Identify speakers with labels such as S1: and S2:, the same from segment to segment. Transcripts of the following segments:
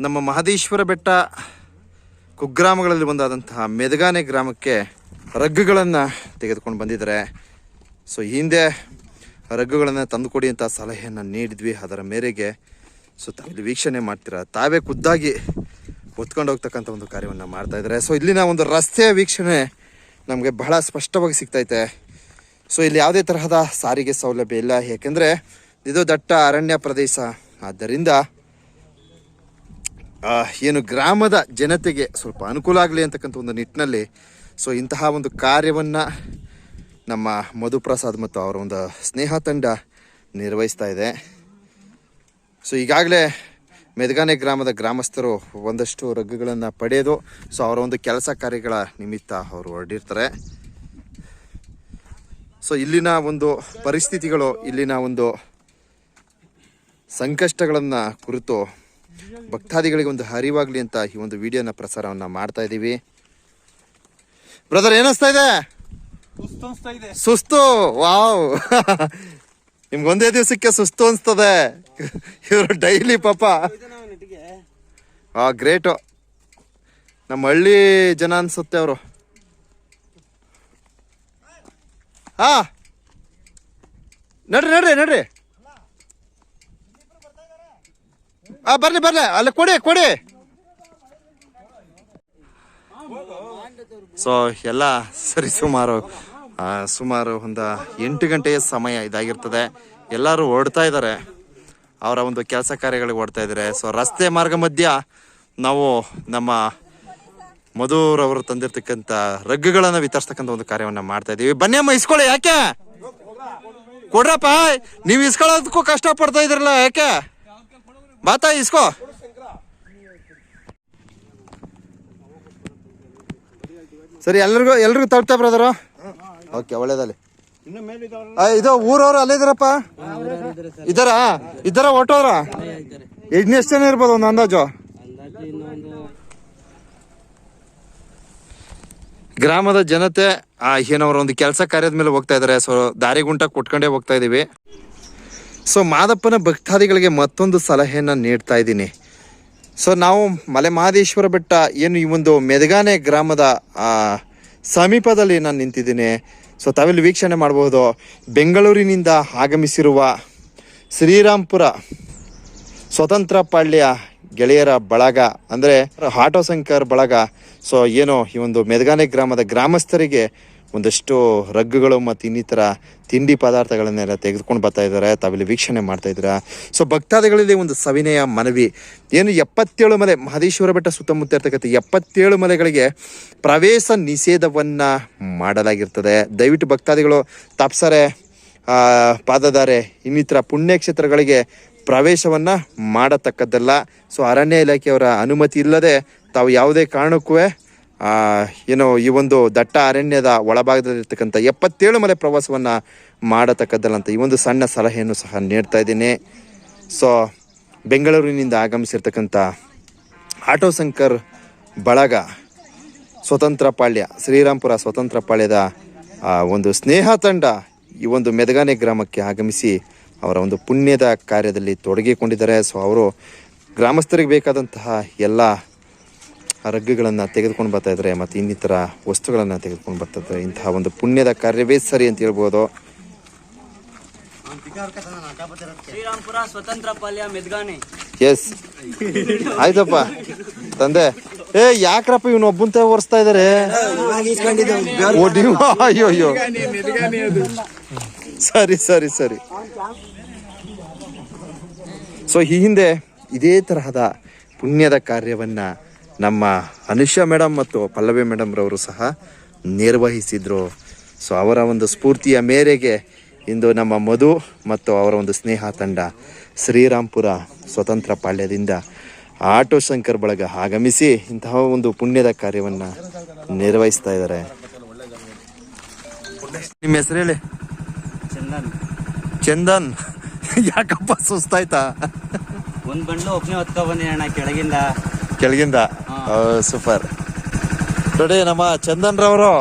S1: ನಮ್ಮ ಮಹದೇಶ್ವರ ಬೆಟ್ಟ ಕುಗ್ರಾಮಗಳಲ್ಲಿ ಒಂದಾದಂತಹ ಮೆದಗಾನೆ ಗ್ರಾಮಕ್ಕೆ ರಗ್ಗುಗಳನ್ನು ತೆಗೆದುಕೊಂಡು ಬಂದಿದ್ದಾರೆ. ಸೊ ಹಿಂದೆ ರಗ್ಗುಗಳನ್ನು ತಂದುಕೊಡಿ ಅಂತ ಸಲಹೆಯನ್ನು ನೀಡಿದ್ವಿ. ಅದರ ಮೇರೆಗೆ, ಸೊ, ತಾವಿಲ್ಲಿ ವೀಕ್ಷಣೆ ಮಾಡ್ತೀರಾ? ತಾವೇ ಖುದ್ದಾಗಿ ಹೊತ್ಕೊಂಡು ಹೋಗ್ತಕ್ಕಂಥ ಒಂದು ಕಾರ್ಯವನ್ನು ಮಾಡ್ತಾ ಇದ್ದಾರೆ. ಸೊ, ಇಲ್ಲಿನ ಒಂದು ರಸ್ತೆಯ ವೀಕ್ಷಣೆ ನಮಗೆ ಬಹಳ ಸ್ಪಷ್ಟವಾಗಿ ಸಿಗ್ತೈತೆ. ಸೊ, ಇಲ್ಲಿ ಯಾವುದೇ ತರಹದ ಸಾರಿಗೆ ಸೌಲಭ್ಯ ಇಲ್ಲ. ಏಕೆಂದರೆ ಇದು ದಟ್ಟ ಅರಣ್ಯ ಪ್ರದೇಶ. ಆದ್ದರಿಂದ ಏನು ಗ್ರಾಮದ ಜನತೆಗೆ ಸ್ವಲ್ಪ ಅನುಕೂಲ ಆಗಲಿ ಅಂತಕ್ಕಂಥ ಒಂದು ನಿಟ್ಟಿನಲ್ಲಿ ಸೊ ಇಂತಹ ಒಂದು ಕಾರ್ಯವನ್ನು ನಮ್ಮ ಮಧುಪ್ರಸಾದ್ ಮತ್ತು ಅವರ ಒಂದು ಸ್ನೇಹ ತಂಡ ನಿರ್ವಹಿಸ್ತಾ ಇದೆ. ಸೊ ಈಗಾಗಲೇ ಮೆದಗಾನೆ ಗ್ರಾಮದ ಗ್ರಾಮಸ್ಥರು ಒಂದಷ್ಟು ರಗ್ಗುಗಳನ್ನು ಪಡೆಯೋದು ಸೊ ಅವರ ಒಂದು ಕೆಲಸ ಕಾರ್ಯಗಳ ನಿಮಿತ್ತ ಅವರು ಹೊರಡಿರ್ತಾರೆ ಸೊ ಇಲ್ಲಿನ ಒಂದು ಪರಿಸ್ಥಿತಿಗಳು, ಇಲ್ಲಿನ ಒಂದು ಸಂಕಷ್ಟಗಳನ್ನು ಕುರಿತು ಭಕ್ತಾದಿಗಳಿಗೆ ಒಂದು ಅರಿವಾಗಲಿ ಅಂತ ಈ ಒಂದು ವಿಡಿಯೋನ ಪ್ರಸಾರವನ್ನು ಮಾಡ್ತಾ ಇದ್ದೀವಿ ಬ್ರದರ್ ಏನಿಸ್ತಾ ಇದೆ? ಸುಸ್ತು ವಾವ್ ನಿಮ್ಗೆ ಒಂದೇ ದಿವಸಕ್ಕೆ ಸುಸ್ತು ಅನ್ಸ್ತದೆ. ಇವರು ಡೈಲಿ ಪಾಪ. ಆ ಗ್ರೇಟು ನಮ್ಮ ಹಳ್ಳಿ ಜನ ಅನ್ಸುತ್ತೆ ಅವರು. ಹಾ ನಡ್ರಿ ನಡ್ರಿ ನಡ್ರಿ. ಆ, ಬರ್ಲಿ ಬರ್ಲಿ. ಅಲ್ಲಿ ಕೊಡಿ ಕೊಡಿ. ಸೊ ಎಲ್ಲ ಸರಿ, ಸುಮಾರು ಸುಮಾರು ಒಂದು ಎಂಟು ಗಂಟೆಯ ಸಮಯ ಇದಾಗಿರ್ತದೆ. ಎಲ್ಲರೂ ಓಡ್ತಾ ಇದ್ದಾರೆ. ಅವರ ಒಂದು ಕೆಲಸ ಕಾರ್ಯಗಳಿಗೆ ಓಡ್ತಾ ಇದ್ದಾರೆ. ಸೊ ರಸ್ತೆ ಮಾರ್ಗ ಮಧ್ಯ ನಾವು ನಮ್ಮ ಮಧುರವರು ತಂದಿರ್ತಕ್ಕಂಥ ರಗ್ಗುಗಳನ್ನು ವಿತರಿಸ್ತಕ್ಕಂಥ ಒಂದು ಕಾರ್ಯವನ್ನು ಮಾಡ್ತಾ ಇದ್ದೀವಿ. ಬನ್ನಿ ಅಮ್ಮ, ಇಸ್ಕೊಳ್ಳಿ, ಯಾಕೆ? ಕೊಡ್ರಪ್ಪ, ನೀವು ಇಸ್ಕೊಳ್ಳೋದಕ್ಕೂ ಕಷ್ಟ ಪಡ್ತಾ ಇದ್ರಲ್ಲ ಯಾಕೆ? ಬಾತಾ ಇಸ್ಕೋ ಸರಿ ಎಲ್ಲರಿಗೂ ಎಲ್ರಿಗೂ ತರ್ತಾ ಬ್ರದರು ಓಕೆ ಒಳ್ಳೇದಲ್ಲಿ ಇದು ಊರವ್ರು ಅಲ್ಲೇ ಇದಾರಪ್ಪ ಇದಾರ ಇದಾರ ಹೊಟ್ಟೋದ್ರ ಇನ್ನು ಎಷ್ಟು ಜನ ಇರ್ಬೋದು ಒಂದು ಅಂದಾಜು? ಗ್ರಾಮದ ಜನತೆ ಆ ಏನವರ ಒಂದು ಕೆಲಸ ಕಾರ್ಯದ ಮೇಲೆ ಹೋಗ್ತಾ ಇದಾರೆ. ಸೊ ದಾರಿ ಗುಂಟ ಕೊಟ್ಕೊಂಡೇ ಹೋಗ್ತಾ ಇದೀವಿ. ಸೊ ಮಾದಪ್ಪನ ಭಕ್ತಾದಿಗಳಿಗೆ ಮತ್ತೊಂದು ಸಲಹೆಯನ್ನು ನೀಡ್ತಾ ಇದ್ದೀನಿ. ಸೊ ನಾವು ಮಲೆ ಮಹದೇಶ್ವರ ಬೆಟ್ಟ ಏನು ಈ ಒಂದು ಮೆದಗಾನೆ ಗ್ರಾಮದ ಸಮೀಪದಲ್ಲಿ ನಾನು ನಿಂತಿದ್ದೀನಿ. ಸೊ ತಾವಿಲ್ಲಿ ವೀಕ್ಷಣೆ ಮಾಡಬಹುದು. ಬೆಂಗಳೂರಿನಿಂದ ಆಗಮಿಸಿರುವ ಶ್ರೀರಾಂಪುರ ಸ್ವತಂತ್ರ ಪಾಳ್ಯ ಗೆಳೆಯರ ಬಳಗ, ಅಂದರೆ ಆಟೋ ಸಂಕರ್ ಬಳಗ. ಸೊ ಏನೋ ಈ ಒಂದು ಮೆದಗಾನೆ ಗ್ರಾಮದ ಗ್ರಾಮಸ್ಥರಿಗೆ ಒಂದಷ್ಟು ರಗ್ಗುಗಳು ಮತ್ತು ಇನ್ನಿತರ ತಿಂಡಿ ಪದಾರ್ಥಗಳನ್ನೆಲ್ಲ ತೆಗೆದುಕೊಂಡು ಬರ್ತಾ ಇದ್ದಾರೆ. ತಾವಿಲ್ಲಿ ವೀಕ್ಷಣೆ ಮಾಡ್ತಾ ಇದ್ದೀರಾ. ಸೊ ಭಕ್ತಾದಿಗಳಲ್ಲಿ ಒಂದು ಸವಿನಯ ಮನವಿ. ಏನು ಎಪ್ಪತ್ತೇಳು ಮಲೆ, ಮಹದೇಶ್ವರ ಬೆಟ್ಟ ಸುತ್ತಮುತ್ತ ಇರ್ತಕ್ಕಂಥ ಎಪ್ಪತ್ತೇಳು ಮಲೆಗಳಿಗೆ ಪ್ರವೇಶ ನಿಷೇಧವನ್ನು ಮಾಡಲಾಗಿರ್ತದೆ. ದಯವಿಟ್ಟು ಭಕ್ತಾದಿಗಳು ತಪ್ಸರೆ ಪಾದಧಾರೆ, ಇನ್ನಿತರ ಪುಣ್ಯಕ್ಷೇತ್ರಗಳಿಗೆ ಪ್ರವೇಶವನ್ನು ಮಾಡತಕ್ಕದ್ದಲ್ಲ. ಸೊ ಅರಣ್ಯ ಇಲಾಖೆಯವರ ಅನುಮತಿ ಇಲ್ಲದೆ ತಾವು ಯಾವುದೇ ಕಾರಣಕ್ಕೂ ಏನು ಈ ಒಂದು ದಟ್ಟ ಅರಣ್ಯದ ಒಳಭಾಗದಲ್ಲಿರ್ತಕ್ಕಂಥ ಎಪ್ಪತ್ತೇಳು ಮಲೆ ಪ್ರವಾಸವನ್ನ ಮಾಡತಕ್ಕದ್ದಲ್ಲ ಅಂತ ಈ ಒಂದು ಸಣ್ಣ ಸಲಹೆಯನ್ನು ಸಹ ನೀಡ್ತಾ ಇದ್ದೀನಿ. ಸೊ ಬೆಂಗಳೂರಿನಿಂದ ಆಗಮಿಸಿರ್ತಕ್ಕಂಥ ಆಟೋ ಶಂಕರ್ ಬಳಗ ಸ್ವತಂತ್ರ ಪಾಳ್ಯ, ಶ್ರೀರಾಂಪುರ ಸ್ವತಂತ್ರ ಪಾಳ್ಯದ ಒಂದು ಸ್ನೇಹ ತಂಡ ಈ ಒಂದು ಮೆದಗಾನೆ ಗ್ರಾಮಕ್ಕೆ ಆಗಮಿಸಿ ಅವರ ಒಂದು ಪುಣ್ಯದ ಕಾರ್ಯದಲ್ಲಿ ತೊಡಗಿಕೊಂಡಿದ್ದಾರೆ. ಸೊ ಅವರು ಗ್ರಾಮಸ್ಥರಿಗೆ ಬೇಕಾದಂತಹ ಎಲ್ಲ ರಗ್ಗುಗಳನ್ನು ತೆಗೆದುಕೊಂಡು ಬರ್ತಾ ಇದ್ದಾರೆ ಮತ್ತು ಇನ್ನಿತರ ವಸ್ತುಗಳನ್ನು ತೆಗೆದುಕೊಂಡು ಬರ್ತಾ ಇದ್ದಾರೆ ಇಂತಹ ಒಂದು ಪುಣ್ಯದ ಕಾರ್ಯವೇ ಸರಿ ಅಂತ ಹೇಳ್ಬೋದು.
S2: ಶ್ರೀರಾಮ್ಪುರ ಸ್ವತಂತ್ರ ಪಾಲ್ಯ ಮೆದ್ಗಾನೆ.
S1: ಎಸ್ ಆಯ್ತಪ್ಪ. ತಂದೆ. ಏ ಯಾಕ್ರಪ್ಪ ಇವನು ಒಬ್ಬಂತ ಒರೆಸ್ತಾ ಇದಾರೆ? ಅಯ್ಯೋ ಅಯ್ಯೋ. ಸರಿ ಸರಿ ಸರಿ. ಸೊ ಈ ಹಿಂದೆ ಇದೇ ತರಹದ ಪುಣ್ಯದ ಕಾರ್ಯವನ್ನ ನಮ್ಮ ಅನುಷಾ ಮೇಡಮ್ ಮತ್ತು ಪಲ್ಲವಿ ಮೇಡಮ್ರವರು ಸಹ ನಿರ್ವಹಿಸಿದರು. ಸೊ ಅವರ ಒಂದು ಸ್ಫೂರ್ತಿಯ ಮೇರೆಗೆ ಇಂದು ನಮ್ಮ ಮಧು ಮತ್ತು ಅವರ ಒಂದು ಸ್ನೇಹ ತಂಡ ಶ್ರೀರಾಂಪುರ ಸ್ವತಂತ್ರ ಪಾಳ್ಯದಿಂದ ಆಟೋ ಶಂಕರ್ ಬಳಗ ಆಗಮಿಸಿ ಇಂತಹ ಒಂದು ಪುಣ್ಯದ ಕಾರ್ಯವನ್ನ ನಿರ್ವಹಿಸ್ತಾ ಇದ್ದಾರೆ. ನಿಮ್ಮ ಹೆಸರು ಹೇಳಿ?
S2: ಚಂದನ್.
S1: ಚಂದನ್. ಯಾಕಪ್ಪ ಸುಸ್ತಾಯ್ತಾ?
S2: ಒಂದು ಬಂಡ್ಲು ಒಬ್ಬನೇ ಹೊತ್ಕೊ ಬಂದಿ ಅಣ್ಣ ಕೆಳಗಿಂದ.
S1: ಕೆಳಗಿಂದ. ಸೂಪರ್. ನೋಡಿ ನಮ್ಮ ಚಂದನ್ ರವರು.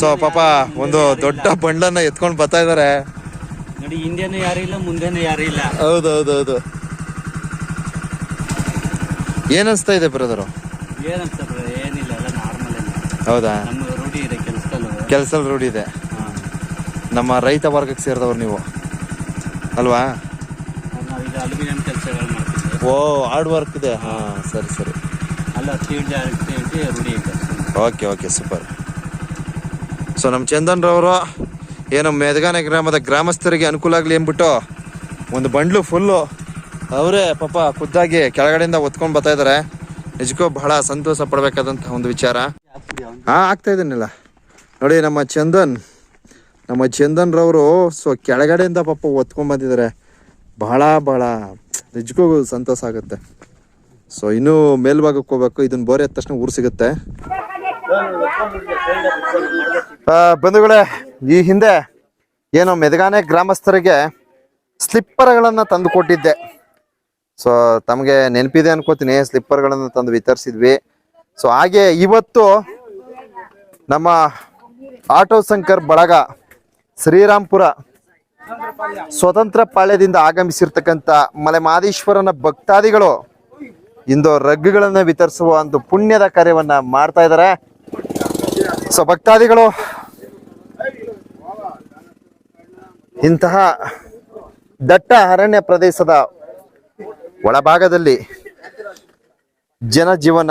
S1: ಸೊ ಪಾಪ ಒಂದು ದೊಡ್ಡ ಬಂಡನ್ನ ಎತ್ಕೊಂಡು ಬರ್ತಾ ಇದಾರೆ.
S2: ನೋಡಿ ಹಿಂದೆನೂ ಯಾರು ಇಲ್ಲ ಮುಂದೆನೂ ಯಾರು ಇಲ್ಲ.
S1: ಹೌದು ಹೌದು ಹೌದು ಏನ್ ಅನ್ಸ್ತಾ ಇದೆ ಬ್ರದರು?
S2: ಏನಂತ ಏನಿಲ್ಲ ಎಲ್ಲ ನಾರ್ಮಲ್
S1: ಹೌದಾ?
S2: ನಮ್ಮ ರೂಢಿ ಇದೆ ಕೆಲಸದಲ್ಲೂ.
S1: ಕೆಲಸ ರೂಢಿ ಇದೆ. ನಮ್ಮ ರೈತ ವರ್ಗಕ್ಕೆ ಸೇರಿದವ್ರು ನೀವು. ಅಲ್ವಾ?
S2: ನಾವೀಗ ಅಲ್ಯೂಮಿನಿಯಂ ಕೆಲಸಗಳು ಮಾಡ್ತಿದ್ವಿ.
S1: ಓ ಹಾರ್ಡ್ ವರ್ಕ್ ಇದೆ. ಹಾ ಸರಿ ಸರಿ.
S2: ರೂಢಿ ಇದೆ
S1: ಓಕೆ ಓಕೆ ಸೂಪರ್ ಸೊ ನಮ್ಮ ಚಂದನ್ ರವರು ಏನು ಮೆದಗಾನೆ ಗ್ರಾಮದ ಗ್ರಾಮಸ್ಥರಿಗೆ ಅನುಕೂಲ ಆಗಲಿ ಅಂದ್ಬಿಟ್ಟು ಒಂದು ಬಂಡ್ಲು ಫುಲ್ಲು ಅವರೇ ಪಾಪ ಖುದ್ದಾಗಿ ಕೆಳಗಡೆಯಿಂದ ಒತ್ಕೊಂಡು ಬರ್ತಾ ಇದ್ದಾರೆ ನಿಜಕ್ಕೂ ಬಹಳ ಸಂತೋಷ ಪಡಬೇಕಾದಂತಹ ಒಂದು ವಿಚಾರ. ಹಾಂ ಆಗ್ತಾ ಇದ್ದೀನಿಲ್ಲ. ನೋಡಿ ನಮ್ಮ ಚಂದನ್ ನಮ್ಮ ಚಂದನ್ ರವರು ಸೊ ಕೆಳಗಡೆಯಿಂದ ಪಾಪ ಒತ್ಕೊಂಡ್ ಬಂದಿದ್ದಾರೆ. ಬಹಳ ಬಹಳ ನಿಜಕ್ಕೂ ಸಂತೋಷ ಆಗುತ್ತೆ. ಸೊ ಇನ್ನೂ ಮೇಲ್ಭಾಗಕ್ಕೆ ಹೋಗ್ಬೇಕು. ಇದನ್ನ ಬೋರೆ ಎದ್ದ ತಕ್ಷಣ ಊರು ಸಿಗುತ್ತೆ. ಬಂಧುಗಳೇ, ಈ ಹಿಂದೆ ಏನೋ ಮೆದಗಾನೆ ಗ್ರಾಮಸ್ಥರಿಗೆ ಸ್ಲಿಪ್ಪರ್ಗಳನ್ನು ತಂದು ಕೊಟ್ಟಿದ್ದೆ. ಸೊ ತಮಗೆ ನೆನಪಿದೆ ಅನ್ಕೋತೀನಿ. ಸ್ಲಿಪ್ಪರ್ಗಳನ್ನು ತಂದು ವಿತರಿಸಿದ್ವಿ. ಸೊ ಹಾಗೆ ಇವತ್ತು ನಮ್ಮ ಆಟೋ ಶಂಕರ್ ಬಳಗ ಶ್ರೀರಾಮ್ಪುರ ಸ್ವತಂತ್ರ ಪಾಳ್ಯದಿಂದ ಆಗಮಿಸಿರ್ತಕ್ಕಂಥ ಮಲೆ ಮಾದೇಶ್ವರನ ಭಕ್ತಾದಿಗಳು ಇಂದು ರಗ್ಗುಗಳನ್ನು ವಿತರಿಸುವ ಒಂದು ಪುಣ್ಯದ ಕಾರ್ಯವನ್ನ ಮಾಡ್ತಾ ಇದ್ದಾರೆ. ಸೊ ಭಕ್ತಾದಿಗಳು, ಇಂತಹ ದಟ್ಟ ಅರಣ್ಯ ಪ್ರದೇಶದ ಒಳಭಾಗದಲ್ಲಿ ಜನಜೀವನ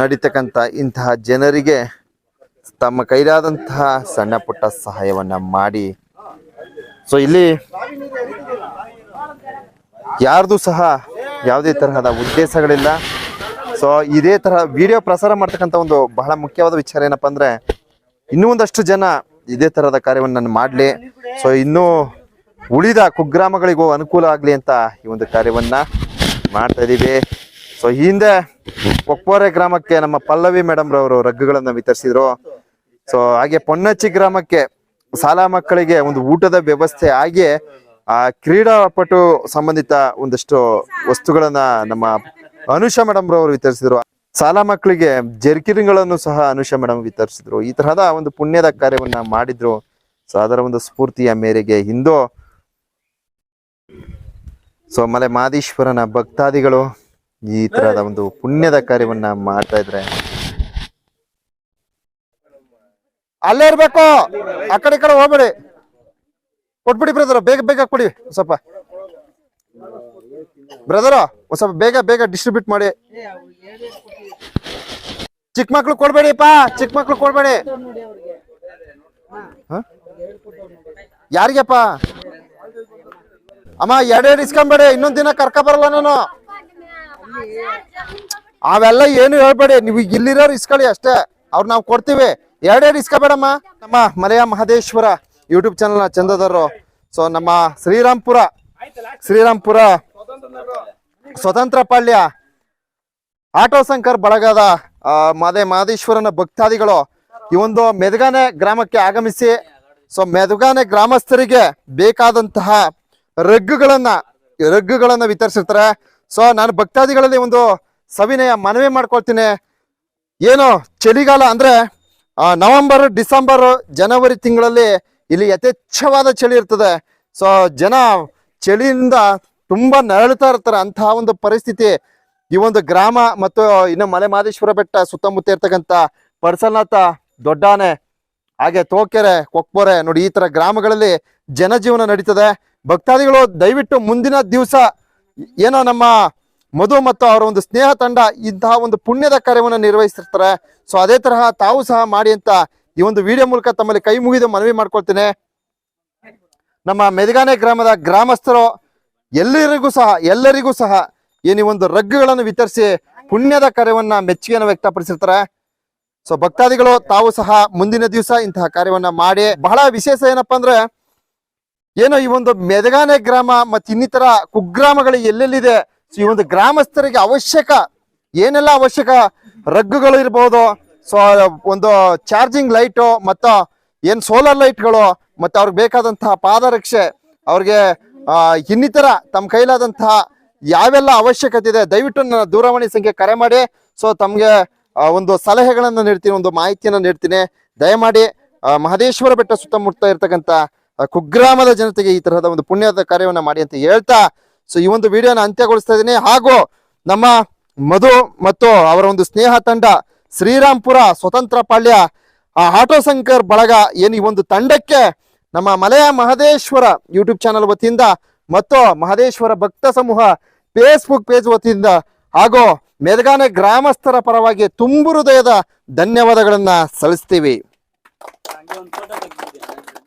S1: ನಡೀತಕ್ಕಂಥ ಇಂತಹ ಜನರಿಗೆ ತಮ್ಮ ಕೈಲಾದಂತಹ ಸಣ್ಣ ಪುಟ್ಟ ಸಹಾಯವನ್ನ ಮಾಡಿ. ಸೊ ಇಲ್ಲಿ ಯಾರ್ದು ಸಹ ಯಾವುದೇ ತರಹದ ಉದ್ದೇಶಗಳಿಲ್ಲ. ಸೊ ಇದೇ ತರಹ ವಿಡಿಯೋ ಪ್ರಸಾರ ಮಾಡ್ತಕ್ಕಂಥ ಒಂದು ಬಹಳ ಮುಖ್ಯವಾದ ವಿಚಾರ ಏನಪ್ಪ ಅಂದರೆ, ಇನ್ನೂ ಜನ ಇದೇ ತರಹದ ಕಾರ್ಯವನ್ನು ನಾನು ಮಾಡಲಿ. ಸೊ ಇನ್ನೂ ಉಳಿದ ಕುಗ್ರಾಮಗಳಿಗೂ ಅನುಕೂಲ ಆಗಲಿ ಅಂತ ಈ ಒಂದು ಕಾರ್ಯವನ್ನು ಮಾಡ್ತಾ ಇದ್ದೀವಿ ಸೊ ಹಿಂದೆ ಕೊಕ್ಕೋರೆ ಗ್ರಾಮಕ್ಕೆ ನಮ್ಮ ಪಲ್ಲವಿ ಮೇಡಮ್ ರವರು ರಗ್ಗುಗಳನ್ನು ವಿತರಿಸಿದ್ರು. ಸೊ ಹಾಗೆ ಪೊನ್ನಚ್ಚಿ ಗ್ರಾಮಕ್ಕೆ ಶಾಲಾ ಮಕ್ಕಳಿಗೆ ಒಂದು ಊಟದ ವ್ಯವಸ್ಥೆ ಹಾಗೆ ಆ ಕ್ರೀಡಾಪಟು ಸಂಬಂಧಿತ ಒಂದಷ್ಟು ವಸ್ತುಗಳನ್ನ ನಮ್ಮ ಅನುಷಾ ಮೇಡಮ್ ರವರು ವಿತರಿಸಿದ್ರು. ಶಾಲಾ ಮಕ್ಕಳಿಗೆ ಜರ್ಕಿರಿಗಳನ್ನು ಸಹ ಅನುಷಾ ಮೇಡಮ್ ವಿತರಿಸಿದ್ರು. ಈ ತರಹದ ಒಂದು ಪುಣ್ಯದ ಕಾರ್ಯವನ್ನ ಮಾಡಿದ್ರು. ಸೊ ಅದರ ಒಂದು ಸ್ಫೂರ್ತಿಯ ಮೇರೆಗೆ ಹಿಂದೂ ಸೊ ಮಲೆ ಮಾದೀಶ್ವರನ ಭಕ್ತಾದಿಗಳು ಈ ತರಹದ ಒಂದು ಪುಣ್ಯದ ಕಾರ್ಯವನ್ನ ಮಾಡ್ತಾ ಇದ್ರೆ. ಅಲ್ಲೇ ಇರ್ಬೇಕು. ಆ ಕಡೆ ಕಡೆ ಹೋಗ್ಬೇಡಿ. ಕೊಟ್ಬಿಡಿ ಬ್ರದರ್ ಬೇಗ ಬೇಗ ಕೊಡಿ, ಸ್ವಲ್ಪ. ಬ್ರದರ್ ಸ್ವಲ್ಪ ಬೇಗ ಬೇಗ ಡಿಸ್ಟ್ರಿಬ್ಯೂಟ್ ಮಾಡಿ. ಚಿಕ್ಕ ಮಕ್ಳು ಕೊಡ್ಬೇಡಿಪ್ಪ, ಚಿಕ್ಕ ಮಕ್ಳು ಕೊಡ್ಬೇಡಿ? ಯಾರಿಗಪ್ಪ? ಅಮ್ಮ ಎರಡೆರಡು ಇಸ್ಕೊಂಬೇಡಿ, ಇನ್ನೊಂದ್ ದಿನ ಕರ್ಕ ಬರಲ್ಲ ನಾನು. ಅವೆಲ್ಲ ಏನು ಹೇಳ್ಬೇಡಿ, ನೀವು ಇಲ್ಲಿರೋರು ಇಸ್ಕೊಳ್ಳಿ ಅಷ್ಟೇ. ಅವ್ರು ನಾವು ಕೊಡ್ತೀವಿ. ಎರಡೆರಡು ಇಸ್ಕೋಬೇಡಮ್ಮ. ನಮ್ಮ ಮಲೆಯ ಮಹದೇಶ್ವರ. ಯೂಟ್ಯೂಬ್ ಚಾನಲ್ ಚಂದದರು ಸೊ ನಮ್ಮ ಶ್ರೀರಾಮ್ಪುರ ಶ್ರೀರಾಮ್ಪುರ ಸ್ವತಂತ್ರ ಪಾಳ್ಯ ಆಟೋ ಶಂಕರ್ ಬಳಗದ ಮಾದೇ ಮಹದೇಶ್ವರನ ಭಕ್ತಾದಿಗಳು ಈ ಒಂದು ಮೆದಗಾನೆ ಗ್ರಾಮಕ್ಕೆ ಆಗಮಿಸಿ, ಸೊ ಮೆದಗಾನೆ ಗ್ರಾಮಸ್ಥರಿಗೆ ಬೇಕಾದಂತಹ ರಗ್ಗುಗಳನ್ನ ರಗ್ಗುಗಳನ್ನ ವಿತರಿಸಿರ್ತಾರೆ. ಸೊ ನಾನು ಭಕ್ತಾದಿಗಳಲ್ಲಿ ಒಂದು ಸವಿನಯ ಮನವಿ ಮಾಡ್ಕೊಳ್ತೀನಿ. ಏನು ಚಳಿಗಾಲ ಅಂದ್ರೆ ನವೆಂಬರ್, ಡಿಸೆಂಬರ್, ಜನವರಿ ತಿಂಗಳಲ್ಲಿ ಇಲ್ಲಿ ಯಥೇಚ್ಛವಾದ ಚಳಿ ಇರ್ತದೆ. ಸೊ ಜನ ಚಳಿಯಿಂದ ತುಂಬಾ ನರಳುತ್ತಾ ಇರ್ತಾರೆ. ಅಂತಹ ಒಂದು ಪರಿಸ್ಥಿತಿ ಈ ಒಂದು ಗ್ರಾಮ ಮತ್ತು ಇನ್ನು ಮಲೆ ಮಾದೇಶ್ವರ ಬೆಟ್ಟ ಸುತ್ತಮುತ್ತ ಇರ್ತಕ್ಕಂಥ ಪರ್ಸಲ್ನಾಥ, ದೊಡ್ಡಾನೆ, ಹಾಗೆ ತೋಕೆರೆ ಕೊಕ್ಪೊರೆ ನೋಡಿ ಈ ತರ ಗ್ರಾಮಗಳಲ್ಲಿ ಜನಜೀವನ ನಡೀತದೆ. ಭಕ್ತಾದಿಗಳು ದಯವಿಟ್ಟು ಮುಂದಿನ ದಿವಸ ಏನೋ ನಮ್ಮ ಮಧು ಮತ್ತು ಅವರ ಒಂದು ಸ್ನೇಹ ತಂಡ ಇಂತಹ ಒಂದು ಪುಣ್ಯದ ಕಾರ್ಯವನ್ನು ನಿರ್ವಹಿಸಿರ್ತಾರೆ ಸೊ ಅದೇ ತರಹ ತಾವು ಸಹ ಮಾಡಿ ಅಂತ ಈ ಒಂದು ವಿಡಿಯೋ ಮೂಲಕ ತಮ್ಮಲ್ಲಿ ಕೈ ಮುಗಿದು ಮನವಿ ಮಾಡ್ಕೊಳ್ತೇನೆ. ನಮ್ಮ ಮೆದಗಾನೆ ಗ್ರಾಮದ ಗ್ರಾಮಸ್ಥರು ಎಲ್ಲರಿಗೂ ಸಹ ಎಲ್ಲರಿಗೂ ಸಹ ಏನು ಈ ಒಂದು ರಗ್ಗುಗಳನ್ನು ವಿತರಿಸಿ ಪುಣ್ಯದ ಕಾರ್ಯವನ್ನ ಮೆಚ್ಚುಗೆಯನ್ನು ವ್ಯಕ್ತಪಡಿಸಿರ್ತಾರೆ. ಸೊ ಭಕ್ತಾದಿಗಳು, ತಾವು ಸಹ ಮುಂದಿನ ದಿವಸ ಇಂತಹ ಕಾರ್ಯವನ್ನ ಮಾಡಿ, ಬಹಳ ವಿಶೇಷ ಏನಪ್ಪಾ ಅಂದ್ರೆ, ಏನೋ ಈ ಒಂದು ಮೆದಗಾನೆ ಗ್ರಾಮ ಮತ್ತು ಇನ್ನಿತರ ಕುಗ್ರಾಮಗಳು ಎಲ್ಲೆಲ್ಲಿದೆ ಈ ಒಂದು ಗ್ರಾಮಸ್ಥರಿಗೆ ಅವಶ್ಯಕ, ಏನೆಲ್ಲ ಅವಶ್ಯಕ ರಗ್ಗುಗಳು ಇರ್ಬೋದು ಸೊ ಒಂದು ಚಾರ್ಜಿಂಗ್ ಲೈಟು ಮತ್ತು ಏನು ಸೋಲಾರ್ ಲೈಟ್ಗಳು ಮತ್ತೆ ಅವ್ರಿಗೆ ಬೇಕಾದಂತಹ ಪಾದರಕ್ಷೆ, ಅವ್ರಿಗೆ ಇನ್ನಿತರ ತಮ್ಮ ಕೈಲಾದಂತಹ ಯಾವೆಲ್ಲ ಅವಶ್ಯಕತೆ ಇದೆ, ದಯವಿಟ್ಟು ನನ್ನ ದೂರವಾಣಿ ಸಂಖ್ಯೆ ಕರೆ ಮಾಡಿ. ಸೊ ತಮಗೆ ಒಂದು ಸಲಹೆಗಳನ್ನು ನೀಡ್ತೀನಿ, ಒಂದು ಮಾಹಿತಿಯನ್ನು ನೀಡ್ತೀನಿ. ದಯಮಾಡಿ ಮಹದೇಶ್ವರ ಬೆಟ್ಟ ಸುತ್ತಮುತ್ತ ಇರ್ತಕ್ಕಂಥ ಕುಗ್ರಾಮದ ಜನತೆಗೆ ಈ ತರಹದ ಒಂದು ಪುಣ್ಯದ ಕಾರ್ಯವನ್ನ ಮಾಡಿ ಅಂತ ಹೇಳ್ತಾ ಸೊ ಈ ಒಂದು ವಿಡಿಯೋನ ಅಂತ್ಯಗೊಳಿಸ್ತಾ ಇದ್ದೀನಿ. ಹಾಗೂ ನಮ್ಮ ಮಧು ಮತ್ತು ಅವರ ಒಂದು ಸ್ನೇಹ ತಂಡ ಶ್ರೀರಾಮ್ಪುರ ಸ್ವತಂತ್ರ ಪಾಳ್ಯ. ಆ ಆಟೋ ಶಂಕರ್ ಬಳಗ ಏನು ಈ ಒಂದು ತಂಡಕ್ಕೆ ನಮ್ಮ ಮಲೆಯ ಮಹದೇಶ್ವರ ಯೂಟ್ಯೂಬ್ ಚಾನಲ್ ವತಿಯಿಂದ ಮತ್ತು ಮಹದೇಶ್ವರ ಭಕ್ತ ಸಮೂಹ ಫೇಸ್ಬುಕ್ ಪೇಜ್ ವತಿಯಿಂದ ಹಾಗೂ ಮೆದಗಾನೆ ಗ್ರಾಮಸ್ಥರ ಪರವಾಗಿ ತುಂಬು ಹೃದಯದ ಧನ್ಯವಾದಗಳನ್ನ ಸಲ್ಲಿಸ್ತೀವಿ.